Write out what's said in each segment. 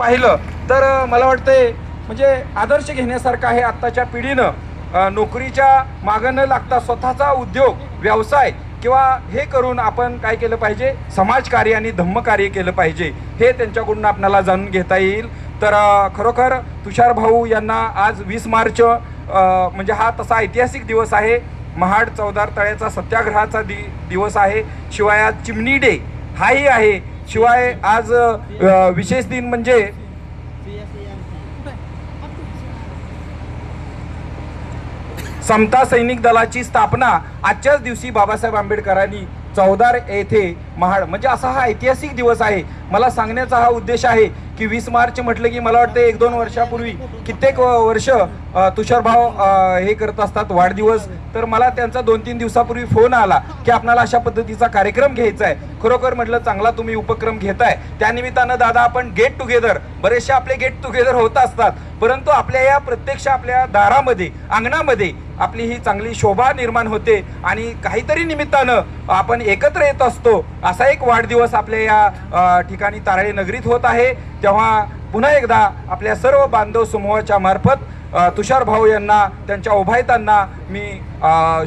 पाहिलं तर मला वाटतंय म्हणजे आदर्श घेण्यासारखं आहे आत्ताच्या पिढीनं. नोकरीच्या मागं न लागता स्वतःचा उद्योग व्यवसाय किंवा हे करून आपण काय केलं पाहिजे? समाजकार्य आणि धम्मकार्य केलं पाहिजे. हे त्यांच्याकडून आपल्याला जाणून घेता येईल. तर खरोखर तुषार भाऊ यांना आज वीस मार्च म्हणजे हा तसा ऐतिहासिक दिवस आहे. महाड चौदार तळ्याचा सत्याग्रहाचा दि दिवस आहे. शिवाय आज चिमणी डे हाही आहे. शिवाय आज विशेष दिन म्हणजे समता सैनिक दलाची स्थापना आजच्याच दिवशी बाबासाहेब आंबेडकरांनी चौदार येथे महाड. म्हणजे असा हा ऐतिहासिक दिवस आहे. मला सांगण्याचा हा उद्देश आहे की वीस मार्च म्हटलं की मला वाटतं एक दोन वर्षापूर्वी कित्येक वर्ष तुषारभाव हे करत असतात वाढदिवस. तर मला त्यांचा दोन तीन दिवसापूर्वी फोन आला की आपणाला अशा पद्धतीचा कार्यक्रम घ्यायचा आहे. खरोखर म्हटलं चांगला तुम्ही उपक्रम घेताय. त्यानिमित्तानं दादा आपण गेट टुगेदर बरेचसे आपले गेट टुगेदर होत असतात. परंतु आपल्या या प्रत्यक्ष आपल्या दारामध्ये अंगणामध्ये आपली ही चांगली शोभा निर्माण होते आणि काहीतरी निमित्तानं आपण एकत्र येत असतो. असा एक वाढदिवस आपल्या या ठिकाणी तारळे नगरीत होत आहे. तेव्हा पुन्हा एकदा आपल्या सर्व बांधव समूहाच्या मार्फत तुषार भाऊ यांना त्यांच्या उभायतांना मी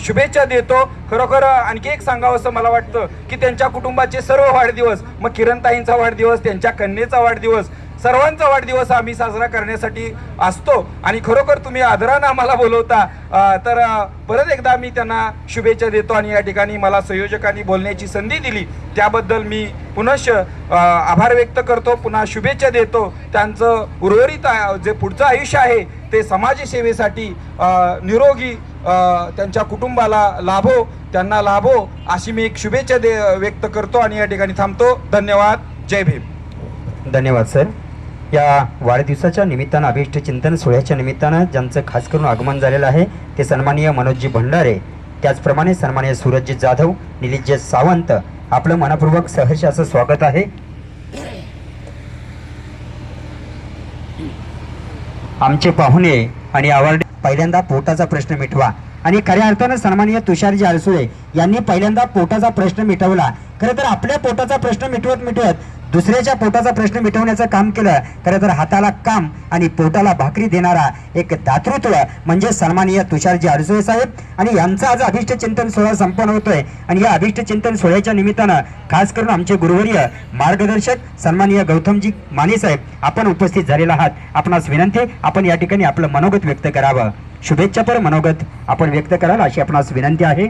शुभेच्छा देतो. खरोखर आणखी एक सांगावं असं मला वाटतं की त्यांच्या कुटुंबाचे सर्व वाढदिवस मग किरणताईंचा वाढदिवस त्यांच्या कन्येचा वाढदिवस सर्वांचा वाढदिवस आम्ही साजरा करण्यासाठी असतो. आणि खरोखर तुम्ही आदरानं आम्हाला बोलवता तर परत एकदा मी त्यांना शुभेच्छा देतो आणि या ठिकाणी मला संयोजकांनी बोलण्याची संधी दिली. त्याबद्दल मी पुनश्च आभार व्यक्त करतो पुन्हा शुभेच्छा देतो. त्यांचं उर्वरित जे पुढचं आयुष्य आहे ते समाजसेवेसाठी निरोगी त्यांच्या कुटुंबाला लाभो त्यांना लाभो अशी मी एक शुभेच्छा दे व्यक्त करतो आणि या ठिकाणी थांबतो. धन्यवाद. जय भीम. धन्यवाद सर. या वाढदिवसाच्या निमित्तानं अभिष्ट चिंतन सोहळ्याच्या निमित्तानं ज्यांचं खास करून आगमन झालेलं आहे ते सन्माननीय मनोजजी भंडारे. त्याचप्रमाणे सन्माननीय सूरजजी जाधव निलितजी सावंत आपलं मनपूर्वक सहर्ष असं स्वागत आहे. आमचे पाहुणे आणि आवड पहिल्यांदा पोटाचा प्रश्न मिटवा. आणि खऱ्या अर्थानं सन्माननीय तुषारजी आरसुळे यांनी पहिल्यांदा पोटाचा प्रश्न मिटवला. खरं तर आपल्या पोटाचा प्रश्न मिटवत मिटवत दुसऱ्याच्या पोटाचा प्रश्न मिटवण्याचं काम केलं खरं तर हाताला काम आणि पोटाला भाकरी देणारा एक दातृत्व म्हणजे सन्माननीय तुषारजी आरसुळे साहेब. आणि यांचा आज अभिष्ट चिंतन सोहळा संपन्न होतोय. आणि या अभिष्ट चिंतन सोहळ्याच्या निमित्तानं खास करून आमचे गुरुवर्य मार्गदर्शक सन्माननीय गौतमजी माने साहेब आपण उपस्थित झालेला आहात. आपणास विनंती आपण या ठिकाणी आपलं मनोगत व्यक्त करावं. शुभेच्छापर मनोगत आपण व्यक्त कराल अशी आपणास विनंती आहे.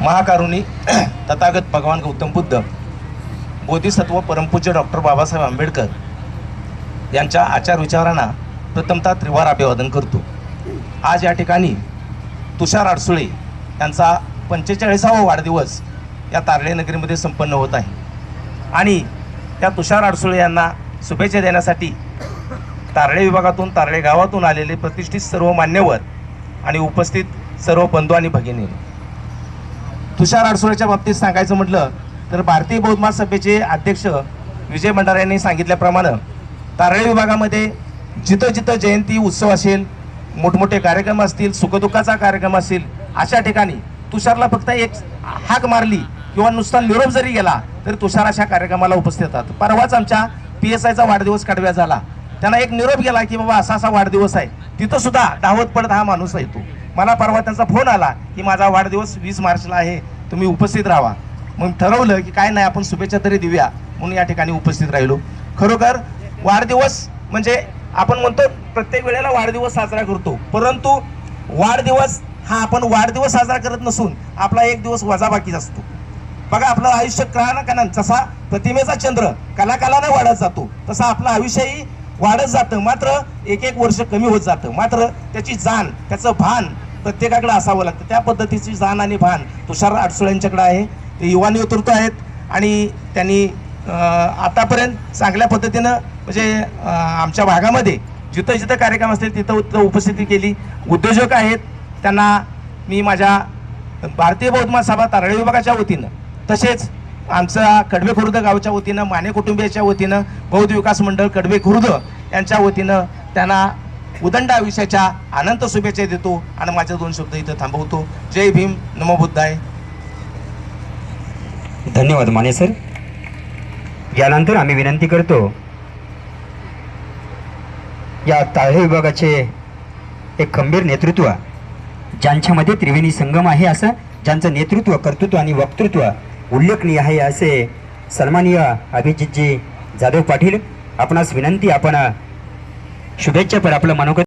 महाकारुणी तथागत भगवान गौतम बुद्ध बोधिसत्व परमपूज्य डॉक्टर बाबासाहेब आंबेडकर यांच्या आचार विचारांना प्रथमतः त्रिवार अभिवादन करतो. आज या ठिकाणी तुषार आडसुळे यांचा पंचेचाळीसावा वाढदिवस या तारळे नगरीमध्ये संपन्न होत आहे. आणि त्या तुषार आडसुळे यांना शुभेच्छा देण्यासाठी तारळे विभागातून तारळे गावातून आलेले प्रतिष्ठित सर्व मान्यवर आणि उपस्थित सर्व बंधू आणि भगिनी. तुषार अडसुळेच्या बाबतीत सांगायचं म्हटलं तर भारतीय बौद्ध सभेचे अध्यक्ष विजय भंडारे यांनी सांगितल्याप्रमाणे तारळे विभागामध्ये जिथं जिथं जयंती उत्सव असेल मोठमोठे कार्यक्रम असतील सुखदुःखाचा कार्यक्रम असेल अशा ठिकाणी तुषारला फक्त एक हाक मारली किंवा नुसता निरोप जरी गेला तरी तुषार अशा कार्यक्रमाला उपस्थित येतात परवाच आमच्या पी एस आयचा वाढदिवस कडव्या झाला. त्यांना एक निरोप गेला की बाबा असा असा वाढदिवस आहे. तिथं सुद्धा धावत पडत हा माणूस येतो मला परवा त्यांचा फोन आला की माझा वाढदिवस वीस मार्चला आहे. तुम्ही उपस्थित राहा. मग ठरवलं की काय नाही आपण शुभेच्छा तरी देऊया. म्हणून या ठिकाणी उपस्थित राहिलो. खरोखर वाढदिवस म्हणजे आपण म्हणतो प्रत्येक वेळेला वाढदिवस साजरा करतो. परंतु वाढदिवस हा आपण वाढदिवस साजरा करत नसून आपला एक दिवस वजाबाकीच असतो. बघा आपलं आयुष्य कळा का जसा प्रतिमेचा चंद्र कलाकालाने वाढत जातो तसा आपलं आयुष्यही वाढत जातं. मात्र एक एक वर्ष कमी होत जातं. मात्र त्याची जाण त्याचं भान प्रत्येकाकडे असावं लागतं. त्या पद्धतीची जाण आणि भान तुषार आडसुळ्यांच्याकडे आहे. ते युवा नेतृत्व आहेत आणि त्यांनी आतापर्यंत चांगल्या पद्धतीनं म्हणजे आमच्या भागामध्ये जिथं जिथं कार्यक्रम असतील तिथं तिथं उपस्थिती केली. उद्योजक आहेत. त्यांना मी माझ्या भारतीय बौद्धमान सभा तारळे विभागाच्या वतीनं तसेच आमचा कडवे खुर्द गावच्या वतीनं माने कुटुंबियाच्या वतीनं बौद्ध विकास मंडळ कडवे खुर्द यांच्या वतीनं त्यांना उदंड आयुष्याच्या अनंत शुभेच्छा देतो आणि माझे दोन शब्द इथं थांबवतो. जय भीम. नमो बुद्धाय. धन्यवाद माने सर. यानंतर आम्ही विनंती करतो या ताळे विभागाचे एक खंबीर नेतृत्व ज्यांच्यामध्ये त्रिवेणी संगम आहे असं ज्यांचं नेतृत्व कर्तृत्व आणि वक्तृत्व उल्लेखनीय आहे असे सन्माननीय अभिजितजी जाधव पाटील. आपणास विनंती आपण शुभेच्छा पर आपलं मनोगत